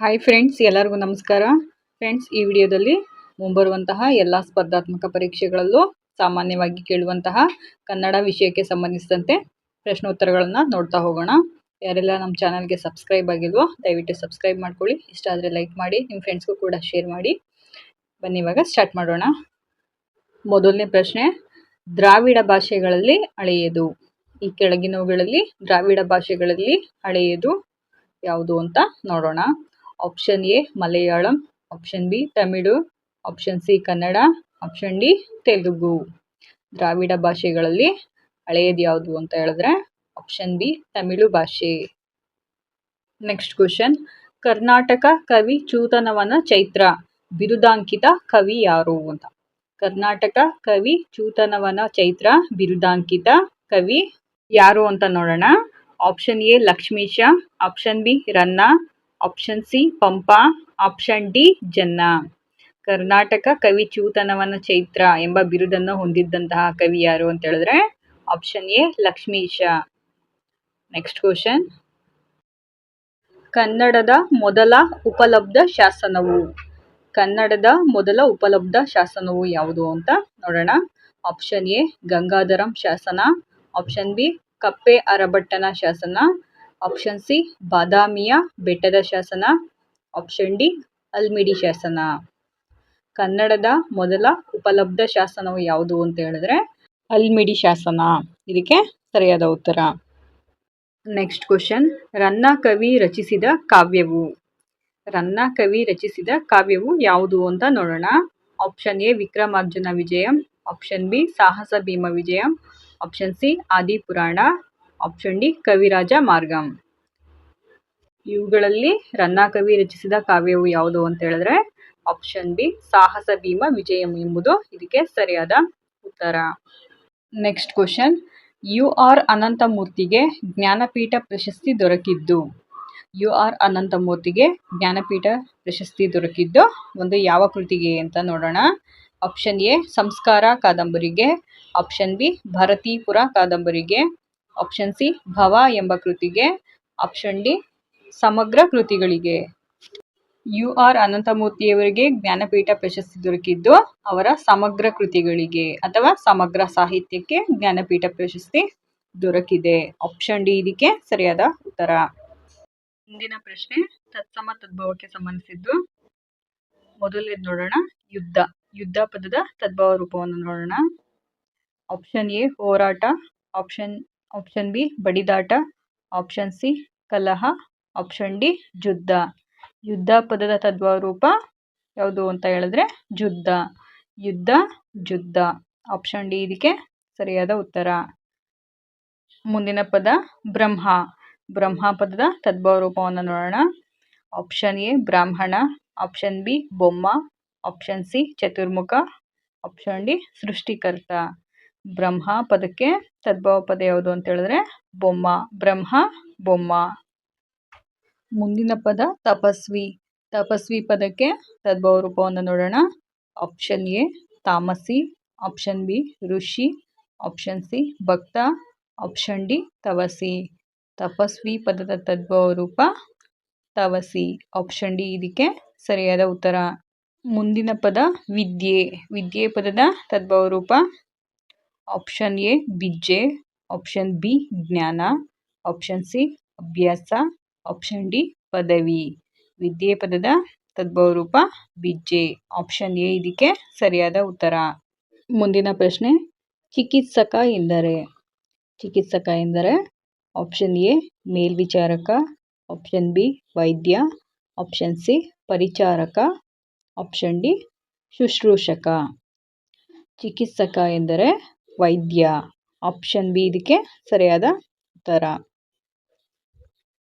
Hi friends ಎಲ್ಲರಿಗೂ ನಮಸ್ಕಾರ. Friends ಈ ವಿಡಿಯೋದಲ್ಲಿ ಮುಂಬರುವಂತಹ ಎಲ್ಲ ಸ್ಪರ್ಧಾತ್ಮಕ ಪರೀಕ್ಷೆಗಳಲ್ಲೂ ಸಾಮಾನ್ಯವಾಗಿ ಕೇಳುವಂತಹ ಕನ್ನಡ ವಿಷಯಕ್ಕೆ ಸಂಬಂಧಿಸಿದಂತೆ ಪ್ರಶ್ನೋತ್ತರಗಳನ್ನು ನೋಡ್ತಾ ಹೋಗೋಣ. ಯಾರೆಲ್ಲ ನಮ್ಮ ಚಾನಲ್ಗೆ ಸಬ್ಸ್ಕ್ರೈಬ್ ಆಗಿಲ್ವೋ, ದಯವಿಟ್ಟು ಸಬ್ಸ್ಕ್ರೈಬ್ ಮಾಡ್ಕೊಳ್ಳಿ. ಇಷ್ಟ ಆದರೆ ಲೈಕ್ ಮಾಡಿ, ನಿಮ್ಮ ಫ್ರೆಂಡ್ಸ್ಗೂ ಕೂಡ ಶೇರ್ ಮಾಡಿ. ಬನ್ನಿ, ಇವಾಗ ಸ್ಟಾರ್ಟ್ ಮಾಡೋಣ. ಮೊದಲನೇ ಪ್ರಶ್ನೆ, ದ್ರಾವಿಡ ಭಾಷೆಗಳಲ್ಲಿ ಹಳೆಯದು ಈ ಕೆಳಗಿನವುಗಳಲ್ಲಿ ದ್ರಾವಿಡ ಭಾಷೆಗಳಲ್ಲಿ ಹಳೆಯದು ಯಾವುದು ಅಂತ ನೋಡೋಣ. Option A Malayalam option B Tamil option C Kannada option D Telugu ದ್ರಾವಿಡ ಭಾಷೆಗಳಲ್ಲಿ ಹಳೆಯದು ಯಾವುದು ಅಂತ ಹೇಳಿದ್ರೆ ಆಪ್ಷನ್ ಬಿ ತಮಿಳು ಭಾಷೆ. ನೆಕ್ಸ್ಟ್ ಕ್ವಶನ್ ಕರ್ನಾಟಕ ಕವಿ ಚೂತನವನ ಚೈತ್ರ. ಬಿರುದಾಂಕಿತ ಕವಿ ಯಾರು ಅಂತ. ಕರ್ನಾಟಕ ಕವಿ ಚೂತನವನ ಚೈತ್ರ, ಬಿರುದಾಂಕಿತ ಕವಿ ಯಾರು ಅಂತ ನೋಡೋಣ. Option A Lakshmisha. Option B Ranna. Option C Pampa. Option D Janna. Karnataka ಕವಿ ಚೂತನವನ ಚೈತ್ರ ಎಂಬ ಬಿರುದನ್ನು ಹೊಂದಿದ್ದಂತಹ ಕವಿ ಯಾರು ಅಂತ ಹೇಳಿದ್ರೆ option A Lakshmisha next question ಕನ್ನಡದ ಮೊದಲ ಉಪಲಬ್ಧ ಶಾಸನವು. ಕನ್ನಡದ ಮೊದಲ ಉಪಲಬ್ಧ ಶಾಸನವು ಯಾವುದು ಅಂತ ನೋಡೋಣ. ಆಪ್ಷನ್ ಎ ಗಂಗಾಧರಂ ಶಾಸನ. ಆಪ್ಷನ್ ಬಿ ಕಪ್ಪೆ ಅರಭಟ್ಟನ ಶಾಸನ. ಆಪ್ಷನ್ ಸಿ ಬಾದಾಮಿಯ ಬೆಟ್ಟದ ಶಾಸನ ಆಪ್ಷನ್ ಡಿ ಅಲ್ಮಿಡಿ ಶಾಸನ ಕನ್ನಡದ ಮೊದಲ ಉಪಲಬ್ಧ ಶಾಸನವು ಯಾವುದು ಅಂತ ಹೇಳಿದ್ರೆ ಅಲ್ಮಿಡಿ ಶಾಸನ ಇದಕ್ಕೆ ಸರಿಯಾದ ಉತ್ತರ. ನೆಕ್ಸ್ಟ್ ಕ್ವಶನ್ ರನ್ನ ಕವಿ ರಚಿಸಿದ ಕಾವ್ಯವು. ರನ್ನ ಕವಿ ರಚಿಸಿದ ಕಾವ್ಯವು ಯಾವುದು ಅಂತ ನೋಡೋಣ. Option A Vikramarjuna Vijayam option B Sahasa Bhima Vijayam option C Adipurana option D Kaviraja Margam ಇವುಗಳಲ್ಲಿ ರನ್ನಾ ಕವಿ ರಚಿಸಿದ ಕಾವ್ಯವು ಯಾವುದು ಅಂತ ಹೇಳಿದ್ರೆ ಆಪ್ಷನ್ ಬಿ ಸಾಹಸ ಭೀಮ ವಿಜಯಂ ಎಂಬುದು ಇದಕ್ಕೆ ಸರಿಯಾದ ಉತ್ತರ. ನೆಕ್ಸ್ಟ್ ಕ್ವಶನ್ ಯು ಆರ್ ಅನಂತಮೂರ್ತಿಗೆ ಜ್ಞಾನಪೀಠ ಪ್ರಶಸ್ತಿ ದೊರಕಿದ್ದು. ಯು ಆರ್ ಅನಂತಮೂರ್ತಿಗೆ ಜ್ಞಾನಪೀಠ ಪ್ರಶಸ್ತಿ ದೊರಕಿದ್ದು ಒಂದು ಯಾವ ಕೃತಿಗೆ ಅಂತ ನೋಡೋಣ. ಆಪ್ಷನ್ ಎ ಸಂಸ್ಕಾರ ಕಾದಂಬರಿಗೆ ಆಪ್ಷನ್ ಬಿ ಭಾರತೀಪುರ ಕಾದಂಬರಿಗೆ ಆಪ್ಷನ್ ಸಿ ಭವ ಎಂಬ ಕೃತಿಗೆ. ಆಪ್ಷನ್ ಡಿ ಸಮಗ್ರ ಕೃತಿಗಳಿಗೆ. ಯು ಆರ್ ಅನಂತಮೂರ್ತಿಯವರಿಗೆ ಜ್ಞಾನಪೀಠ ಪ್ರಶಸ್ತಿ ದೊರಕಿದ್ದು ಅವರ ಸಮಗ್ರ ಕೃತಿಗಳಿಗೆ ಅಥವಾ ಸಮಗ್ರ ಸಾಹಿತ್ಯಕ್ಕೆ ಜ್ಞಾನಪೀಠ ಪ್ರಶಸ್ತಿ ದೊರಕಿದೆ. ಆಪ್ಷನ್ ಡಿ ಇದಕ್ಕೆ ಸರಿಯಾದ ಉತ್ತರ. ಮುಂದಿನ ಪ್ರಶ್ನೆ, ತತ್ಸಮ ತದ್ಭವಕ್ಕೆ ಸಂಬಂಧಿಸಿದ್ದು. ಮೊದಲೇ ನೋಡೋಣ, ಯುದ್ಧ. ಯುದ್ಧ ಪದದ ತದ್ಭವ ರೂಪವನ್ನು ನೋಡೋಣ. ಆಪ್ಷನ್ ಎ ಹೋರಾಟ. ಆಪ್ಷನ್ ಆಪ್ಷನ್ ಬಿ ಬಡಿದಾಟ ಆಪ್ಷನ್ ಸಿ ಕಲಹ ಆಪ್ಷನ್ ಡಿ ಯುದ್ಧ ಯುದ್ಧ ಪದದ ತದ್ಭವ ರೂಪ ಯಾವುದು ಅಂತ ಹೇಳಿದ್ರೆ ಯುದ್ಧ ಯುದ್ಧ ಜುದ್ಧ ಆಪ್ಷನ್ ಡಿ ಇದಕ್ಕೆ ಸರಿಯಾದ ಉತ್ತರ. ಮುಂದಿನ ಪದ ಬ್ರಹ್ಮ ಬ್ರಹ್ಮ ಪದದ ತದ್ಭವ ರೂಪವನ್ನು ನೋಡೋಣ. ಆಪ್ಷನ್ ಎ ಬ್ರಾಹ್ಮಣ ಆಪ್ಷನ್ ಬಿ ಬೊಮ್ಮ ಆಪ್ಷನ್ ಸಿ ಚತುರ್ಮುಖ ಆಪ್ಷನ್ ಡಿ ಸೃಷ್ಟಿಕರ್ತ ಬ್ರಹ್ಮ ಪದಕ್ಕೆ ತದ್ಭವ ಪದ ಯಾವುದು ಅಂತ ಹೇಳಿದ್ರೆ ಬೊಮ್ಮ, ಬ್ರಹ್ಮ, ಬೊಮ್ಮ. ಮುಂದಿನ ಪದ ತಪಸ್ವಿ. ತಪಸ್ವಿ ಪದಕ್ಕೆ ತದ್ಭವ ರೂಪವನ್ನು ನೋಡೋಣ. ಆಪ್ಷನ್ ಎ ತಾಮಸಿ. ಆಪ್ಷನ್ ಬಿ ಋಷಿ. ಆಪ್ಷನ್ ಸಿ ಭಕ್ತ. ಆಪ್ಷನ್ ಡಿ ತವಸಿ. ತಪಸ್ವಿ ಪದದ ತದ್ಭವ ರೂಪ ತವಸಿ. ಆಪ್ಷನ್ ಡಿ ಇದಕ್ಕೆ ಸರಿಯಾದ ಉತ್ತರ. ಮುಂದಿನ ಪದ ವಿದ್ಯೆ. ವಿದ್ಯೆ ಪದದ ತದ್ಭವ ರೂಪ ಆಪ್ಷನ್ ಎ ಬಿಜ್ಜೆ ಆಪ್ಷನ್ ಬಿ ಜ್ಞಾನ ಆಪ್ಷನ್ ಸಿ ಅಭ್ಯಾಸ ಆಪ್ಷನ್ ಡಿ ಪದವಿ ವಿದ್ಯೆ ಪದದ ತದ್ಭವ ರೂಪ ಬಿಜ್ಜೆ ಆಪ್ಷನ್ ಎ ಇದಕ್ಕೆ ಸರಿಯಾದ ಉತ್ತರ. ಮುಂದಿನ ಪ್ರಶ್ನೆ, ಚಿಕಿತ್ಸಕ ಎಂದರೆ? ಚಿಕಿತ್ಸಕ ಎಂದರೆ ಆಪ್ಷನ್ ಎ ಮೇಲ್ವಿಚಾರಕ. ಆಪ್ಷನ್ ಬಿ ವೈದ್ಯ. ಆಪ್ಷನ್ ಸಿ ಪರಿಚಾರಕ. ಆಪ್ಷನ್ ಡಿ ಶುಶ್ರೂಷಕ. ಚಿಕಿತ್ಸಕ ಎಂದರೆ ವೈದ್ಯ. ಆಪ್ಷನ್ ಬಿ ಇದಕ್ಕೆ ಸರಿಯಾದ ಉತ್ತರ.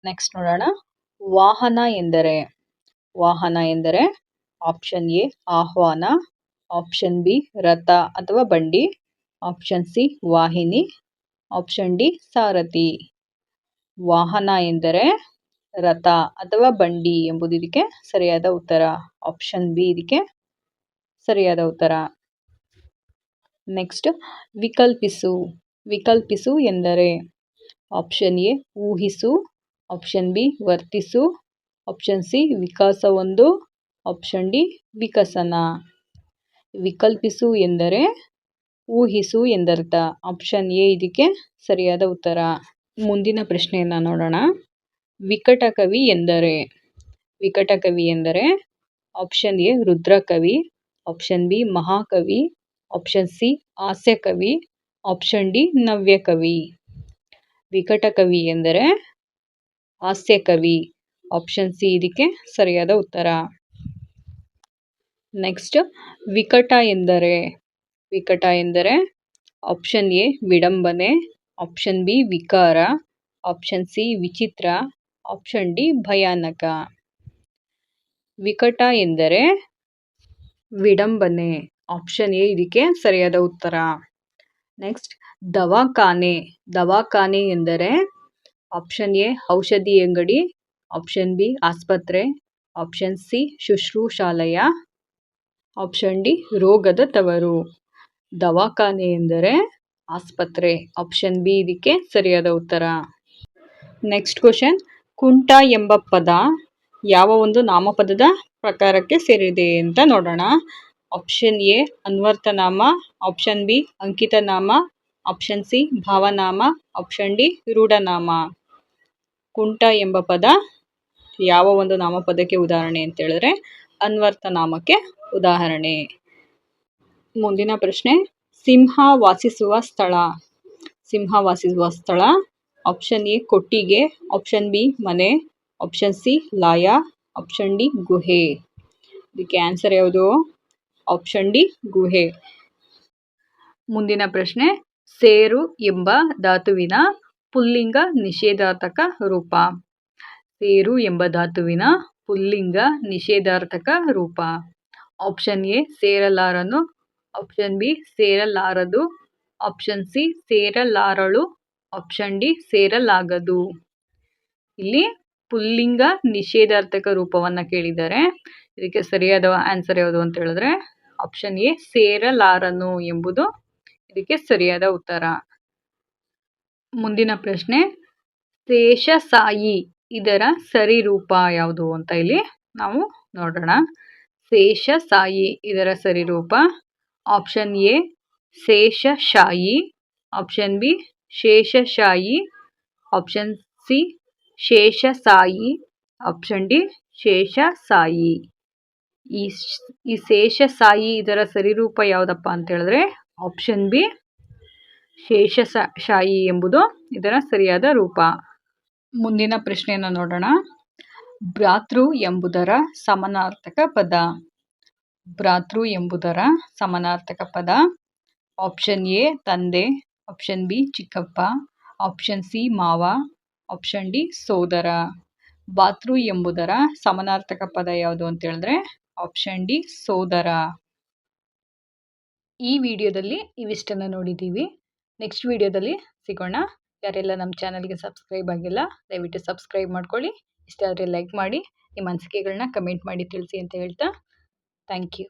ನೆಕ್ಸ್ಟ್ ನೋಡೋಣ. ವಾಹನ ಎಂದರೆ? ವಾಹನ ಎಂದರೆ ಆಪ್ಷನ್ ಎ ಆಹ್ವಾನ, ಆಪ್ಷನ್ ಬಿ ರಥ ಅಥವಾ ಬಂಡಿ, ಆಪ್ಷನ್ ಸಿ ವಾಹಿನಿ, ಆಪ್ಷನ್ ಡಿ ಸಾರಥಿ. ವಾಹನ ಎಂದರೆ ರಥ ಅಥವಾ ಬಂಡಿ ಎಂಬುದು ಇದಕ್ಕೆ ಸರಿಯಾದ ಉತ್ತರ. ಆಪ್ಷನ್ ಬಿ ಇದಕ್ಕೆ ಸರಿಯಾದ ಉತ್ತರ. ನೆಕ್ಸ್ಟ್ ವಿಕಲ್ಪಿಸು. ವಿಕಲ್ಪಿಸು ಎಂದರೆ ಆಪ್ಷನ್ ಎ, ಊಹಿಸು. ಆಪ್ಷನ್ ಬಿ, ವರ್ತಿಸು. ಆಪ್ಷನ್ ಸಿ, ವಿಕಾಸ ಒಂದು. ಆಪ್ಷನ್ ಡಿ, ವಿಕಸನ. ವಿಕಲ್ಪಿಸು ಎಂದರೆ ಊಹಿಸು ಎಂದರ್ಥ. ಆಪ್ಷನ್ ಎ ಇದಕ್ಕೆ ಸರಿಯಾದ ಉತ್ತರ. ಮುಂದಿನ ಪ್ರಶ್ನೆಯನ್ನು ನೋಡೋಣ. ವಿಕಟಕವಿ ಎಂದರೆ ವಿಕಟಕವಿ ಎಂದರೆ ಆಪ್ಷನ್ ಎ ರುದ್ರಕವಿ. ಆಪ್ಷನ್ ಬಿ ಮಹಾಕವಿ. ಆಪ್ಷನ್ ಸಿ ಹಾಸ್ಯಕವಿ ಆಪ್ಷನ್ ಡಿ ನವ್ಯ ಕವಿ ವಿಕಟ ಕವಿ ಎಂದರೆ ಹಾಸ್ಯಕವಿ ಆಪ್ಷನ್ ಸಿ ಇದಕ್ಕೆ ಸರಿಯಾದ ಉತ್ತರ. ನೆಕ್ಸ್ಟ್ ವಿಕಟ ಎಂದರೆ ವಿಕಟ ಎಂದರೆ ಆಪ್ಷನ್ ಎ ವಿಡಂಬನೆ. ಆಪ್ಷನ್ ಬಿ ವಿಕಾರ. ಆಪ್ಷನ್ ಸಿ ವಿಚಿತ್ರ. ಆಪ್ಷನ್ ಡಿ ಭಯಾನಕ. ವಿಕಟ ಎಂದರೆ ವಿಡಂಬನೆ. ಆಪ್ಷನ್ ಎ ಇದಕ್ಕೆ ಸರಿಯಾದ ಉತ್ತರ. ನೆಕ್ಸ್ಟ್ ದವಾಖಾನೆ. ದವಾಖಾನೆ ಎಂದರೆ ಆಪ್ಷನ್ ಎ ಔಷಧಿ ಅಂಗಡಿ ಆಪ್ಷನ್ ಬಿ ಆಸ್ಪತ್ರೆ ಆಪ್ಷನ್ ಸಿ ಶುಶ್ರೂಷಾಲಯ ಆಪ್ಷನ್ ಡಿ ರೋಗದ ತವರು. ದವಾಖಾನೆ ಎಂದರೆ ಆಸ್ಪತ್ರೆ. ಆಪ್ಷನ್ ಬಿ ಇದಕ್ಕೆ ಸರಿಯಾದ ಉತ್ತರ. ನೆಕ್ಸ್ಟ್ ಕ್ವಶನ್ ಕುಂಟ ಎಂಬ ಪದ ಯಾವ ಒಂದು ನಾಮಪದದ ಪ್ರಕಾರಕ್ಕೆ ಸೇರಿದೆ ಅಂತ ನೋಡೋಣ. ಆಪ್ಷನ್ ಎ ಅನ್ವರ್ಥನಾಮ ಆಪ್ಷನ್ ಬಿ ಅಂಕಿತನಾಮ ಆಪ್ಷನ್ ಸಿ ಭಾವನಾಮ ಆಪ್ಷನ್ ಡಿ ರೂಢನಾಮ ಕುಂಟ ಎಂಬ ಪದ ಯಾವ ಒಂದು ನಾಮಪದಕ್ಕೆ ಉದಾಹರಣೆ ಅಂತ ಹೇಳಿದ್ರೆ ಅನ್ವರ್ಥನಾಮಕ್ಕೆ ಉದಾಹರಣೆ. ಮುಂದಿನ ಪ್ರಶ್ನೆ, ಸಿಂಹ ವಾಸಿಸುವ ಸ್ಥಳ. ಸಿಂಹ ವಾಸಿಸುವ ಸ್ಥಳ ಆಪ್ಷನ್ ಎ ಕೊಟ್ಟಿಗೆ ಆಪ್ಷನ್ ಬಿ ಮನೆ ಆಪ್ಷನ್ ಸಿ ಲಾಯ ಆಪ್ಷನ್ ಡಿ ಗುಹೆ. ಇದಕ್ಕೆ ಆನ್ಸರ್ ಯಾವುದು? ಆಪ್ಷನ್ ಡಿ ಗುಹೆ. ಮುಂದಿನ ಪ್ರಶ್ನೆ, ಸೇರು ಎಂಬ ಧಾತುವಿನ ಪುಲ್ಲಿಂಗ ನಿಷೇಧಾರ್ಥಕ ರೂಪ. ಸೇರು ಎಂಬ ಧಾತುವಿನ ಪುಲ್ಲಿಂಗ ನಿಷೇಧಾರ್ಥಕ ರೂಪ. ಆಪ್ಷನ್ ಎ ಸೇರಲಾರನು. ಆಪ್ಷನ್ ಬಿ ಸೇರಲಾರದು. ಆಪ್ಷನ್ ಸಿ ಸೇರಲಾರಳು. ಆಪ್ಷನ್ ಡಿ ಸೇರಲಾಗದು. ಇಲ್ಲಿ ಪುಲ್ಲಿಂಗ ನಿಷೇಧಾರ್ಥಕ ರೂಪವನ್ನು ಕೇಳಿದ್ದಾರೆ. ಇದಕ್ಕೆ ಸರಿಯಾದ ಆನ್ಸರ್ ಯಾವುದು ಅಂತ ಹೇಳಿದ್ರೆ ಆಪ್ಷನ್ ಎ ಸೇರಲಾರನು ಎಂಬುದು ಇದಕ್ಕೆ ಸರಿಯಾದ ಉತ್ತರ. ಮುಂದಿನ ಪ್ರಶ್ನೆ, ಶೇಷಸಾಯಿ ಇದರ ಸರಿ ರೂಪ ಯಾವುದು ಅಂತ ಇಲ್ಲಿ ನಾವು ನೋಡೋಣ. ಶೇಷಸಾಯಿ ಇದರ ಸರಿ ರೂಪ ಆಪ್ಷನ್ ಎ ಶೇಷಶಾಯಿ ಆಪ್ಷನ್ ಬಿ ಶೇಷಶಾಯಿ ಆಪ್ಷನ್ ಸಿ ಶೇಷಸಾಯಿ ಆಪ್ಷನ್ ಡಿ ಶೇಷಸಾಯಿ. ಈ ಈ ಶೇಷಸಾಯಿ ಇದರ ಸರಿರೂಪ ಯಾವುದಪ್ಪ ಅಂತ ಹೇಳಿದ್ರೆ ಆಪ್ಷನ್ ಬಿ ಶೇಷ ಶಾಯಿ ಎಂಬುದು ಇದರ ಸರಿಯಾದ ರೂಪ. ಮುಂದಿನ ಪ್ರಶ್ನೆಯನ್ನು ನೋಡೋಣ. ಭ್ರಾತೃ ಎಂಬುದರ ಸಮಾನಾರ್ಥಕ ಪದ. ಭ್ರಾತೃ ಎಂಬುದರ ಸಮಾನಾರ್ಥಕ ಪದ. ಆಪ್ಷನ್ ಎ ತಂದೆ. ಆಪ್ಷನ್ ಬಿ ಚಿಕ್ಕಪ್ಪ. ಆಪ್ಷನ್ ಸಿ ಮಾವ. ಆಪ್ಷನ್ ಡಿ ಸೋದರ. ಭಾತೃ ಎಂಬುದರ ಸಮಾನಾರ್ಥಕ ಪದ ಯಾವುದು ಅಂತ ಹೇಳಿದ್ರೆ ಆಪ್ಷನ್ ಡಿ ಸೋದರ. ಈ ವಿಡಿಯೋದಲ್ಲಿ ಇವಿಷ್ಟನ್ನು ನೋಡಿದ್ದೀವಿ. ನೆಕ್ಸ್ಟ್ ವಿಡಿಯೋದಲ್ಲಿ ಸಿಗೋಣ. ಯಾರೆಲ್ಲ ನಮ್ಮ ಚಾನಲ್ಗೆ ಸಬ್ಸ್ಕ್ರೈಬ್ ಆಗಿಲ್ಲ, ದಯವಿಟ್ಟು ಸಬ್ಸ್ಕ್ರೈಬ್ ಮಾಡ್ಕೊಳ್ಳಿ. ಇಷ್ಟ ಆದರೆ ಲೈಕ್ ಮಾಡಿ, ನಿಮ್ಮ ಅನಿಸಿಕೆಗಳನ್ನ ಕಮೆಂಟ್ ಮಾಡಿ ತಿಳಿಸಿ ಅಂತ ಹೇಳ್ತಾ ಥ್ಯಾಂಕ್ ಯು